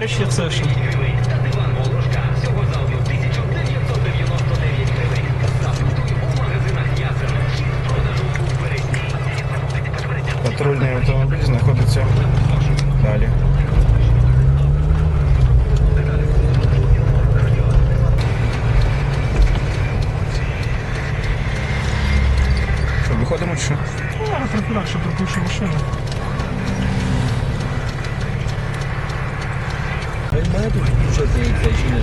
речі, це що? Патрульний автомобіль знаходиться далі. Має тут включати цей чи ні?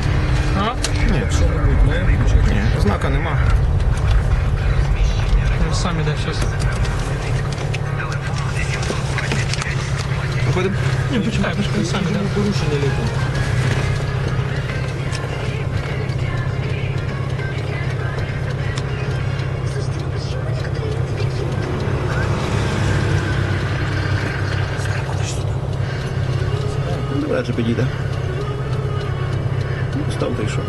А? Ні, Що-небудь має включати? ні, знака нема. Ну, самі дай щось. Ні, почекай, почекай, самі дай. Порушення літом. Став та йшов.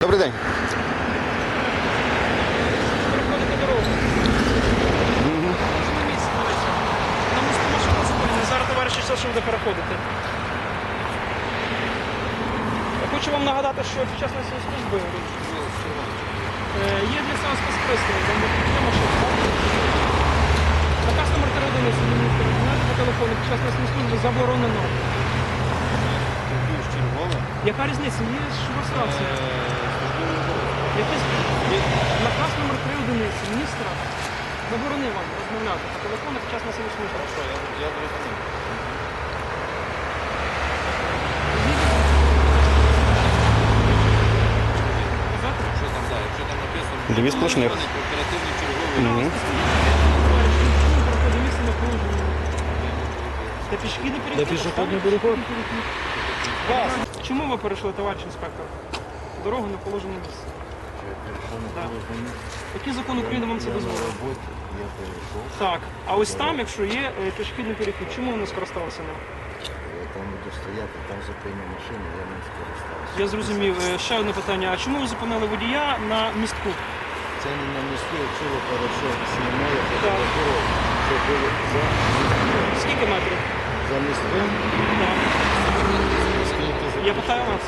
Добрий день. Зараз товариш що що буде переходити. Я хочу вам нагадати, що під час нашої служби е, є для цього спецпристрій, там де є машина? Наказ номер 3 одиниці, мені переконати по телефону під час нашої служби заборонено. Яка різниця? Є ж реєстрація. Якийсь наказ номер 3 одиниці міністра заборонив вам розмовляти по телефону під час населення служби. Я зрозумів. Дві сплошних. Оперативний черговий. Та пішохідний перехід. Де пішохідний переход? пішохідний. Чому ви перейшли, товариш інспектор? Дорогу на положене місце. Так. Який закон України вам це дозволив? Так. А ось там, якщо є е, пішохідний перехід, чому ви не скористалися ним? я там буду стояти, там зупиню машину, я не скористався. Я зрозумів. Е, Ще одне питання. А чому ви зупинили водія на містку? Це не на місту, якщо ви хорошо Так. дорогу, що було за містом. Скільки метрів? За містом, Я питаю вас.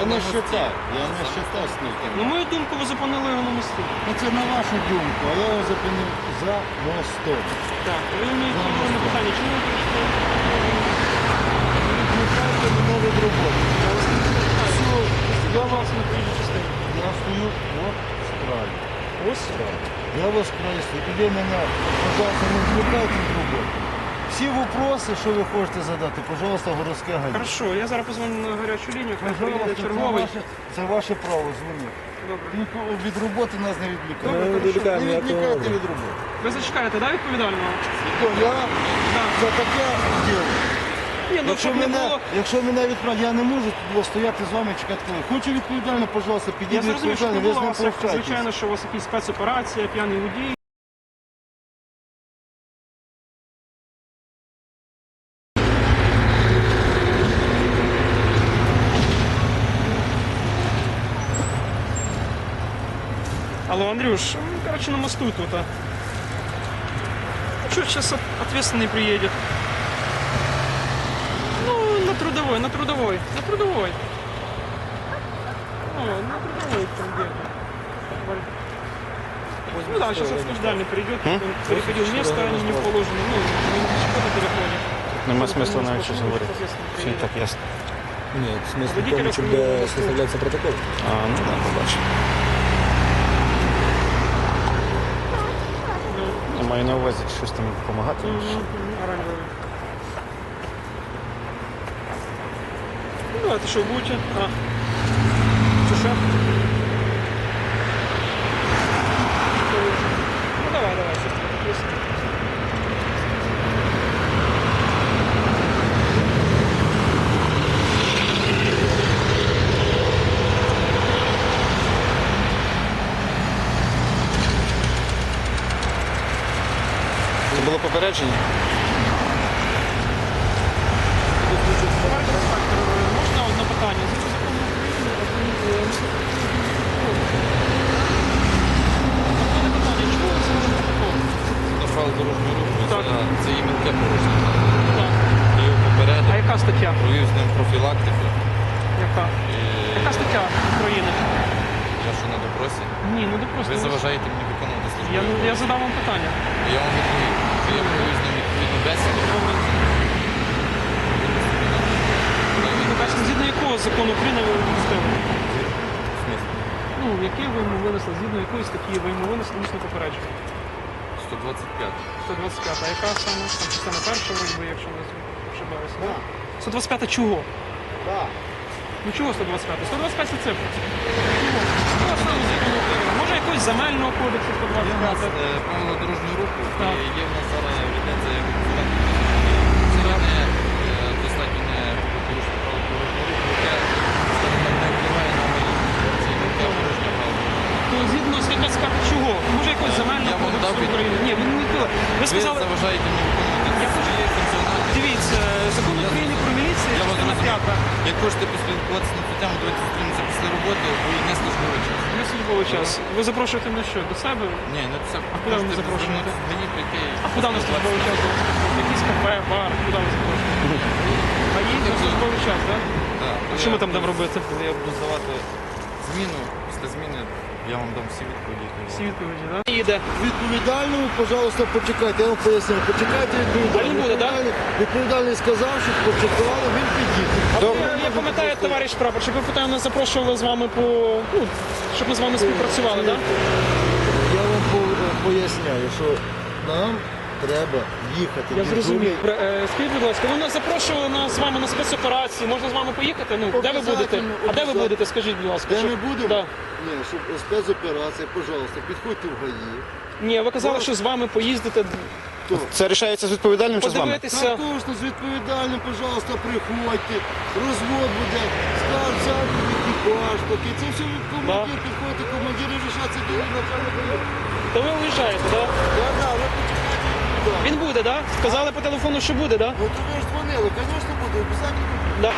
Я не считав, я не считав скільки. На мою думку, ви зупинили його на місту. Ну це на вашу думку, а я його зупинив за мостом. Так, ви мені відповіли на питання, чому ви прийшли? Відмикайте мене від роботи. Я вас на проїжджій частині. Я стою от справі. Ось. Я вас прошу, тоді мене, пожалуйста, не відвлекайте від роботи. Всі вопроси, що ви хочете задати, пожалуйста, городське гаї. Хорошо, я зараз позвоню на гарячу лінію, хай Пожалуйста, приїде це черговий. ваше, це ваше право, дзвоніть. Добре. Від роботи нас не відвлікайте. Добре, Не відвлікайте Не відвлікайте від роботи. Ви зачекаєте, да, відповідального? То я Так. за таке діло. Ні, ну Якщо щоб не мене, було. якщо мене відправлять, я не можу тут було стояти з вами і чекати коли. Хочу відповідально, пожалуйста, Я підійдіть зрозумів, що відповідально, ви було з у ним вас, як, прощайтесь. звичайно, що у вас якась спецоперація, п'яний водій. Алло, Андрюш, ну, короче, на мосту тут. А. Что сейчас ответственный приедет? Ну, на трудовой, на трудовой, на трудовой. Ну, на трудовой там где-то. Ну да, сейчас осуждальный придет, он переходил место, они не положено, ну, не пешеходный переходе. Нема смисла навіть щось говорити. Все і так ясно. Ні, в смислі Водителя тому, щоб свого де составляється протокол. А, ну так, побачимо. Маю на увазі щось там допомагати. Оранжевый. Ну, это что, будете? А. Что, что? Ну, давай, давай, сейчас тебе ответственно. Це було попередження? Товариш інспектор, можна одне питання? За законом України, е, Одне питання, чому ви це не протокол? Ну що правил дорожнього руху, це, мілке порушення. А яка стаття? провів з ним профілактику. Яка? І Яка стаття України? я що на допросі. Ні. Ви заважаєте мені виконувати службу. Я, я задав вам питання. Я вам відповів, з ним відповідну бесіду. Ну, згідно якого закону України ви відпустили? Ну, який ви йому винесли, згідно якої статті ви йому винесли усне попередження? 125. 125, а яка саме? Там частина перша вроді, якщо не ошибаюся. Да. 125 чого? Так. Ну чого 125? 125 це цифра. Може якогось земельного кодексу Є в нас 125? е, правила дорожнього руху, Так. і є в нас зараз ліцензія як. Це є не е, достатньо не порушення правил дорожнього руху, яке скажімо так, не впливає на мої порушення правил. То згідно 125 чого? Може якогось земельного Я вам дав кодексу України? Ні, ви не дали. Ви Ви сказали, заважаєте мені виконувати свої функціональні. Дивіться, закон України про міліцію, частина. 5. Як хочете поспілкуватися на цю тему, давайте зустрінемося після роботи, бо не службовий час. Не службовий час. Ви запрошуєте на що? До себе? Ні, ну це А куди ви можете запрошуєте? Мені прийти. А куди на службовий час? Якийсь кафе, бар, куди ви запрошуєте? А є на службовий час, так? Так, що ми там будемо робити? Я буду здавати зміну, після зміни я вам дам всі відповіді. Всі відповіді, так? Їде. Відповідальному, пожалуйста, почекайте. Я вам поясню. Почекайте. А він буде, да? Відповідальний- Відповідальний сказав, що почекали, він підійде. Я пам'ятаю, товариш прапорщик, ви питаю, нас запрошували з вами по. Ну, щоб ми з вами співпрацювали, так? Я вам по- поясняю, що нам треба їхати. Я зрозумів. дежурний- Е, Скажіть, будь ласка, ви нас запрошували на, з вами на спецоперації. Можна з вами поїхати? Ну, де ви будете? А де ви будете? Скажіть, будь ласка. Де щоб- ми будемо? Да. Ні, щоб спецоперація, пожалуйста, підходьте в ГАІ. Ні, ви казали, що з вами поїздите, Це рішається з відповідальним чи з вами? подивитися. також з відповідальним, пожалуйста, приходьте. Розвод буде, сказ взяти екіпаж, таке. Це все командир, підходите, командир рішать, це діло начальника. То ви уїжджаєте, так? Да, да, ви почекайте. Він буде, так? Сказали по телефону, що буде, так? Ну то ви ж дзвонили, звісно буде, обов'язково. Да?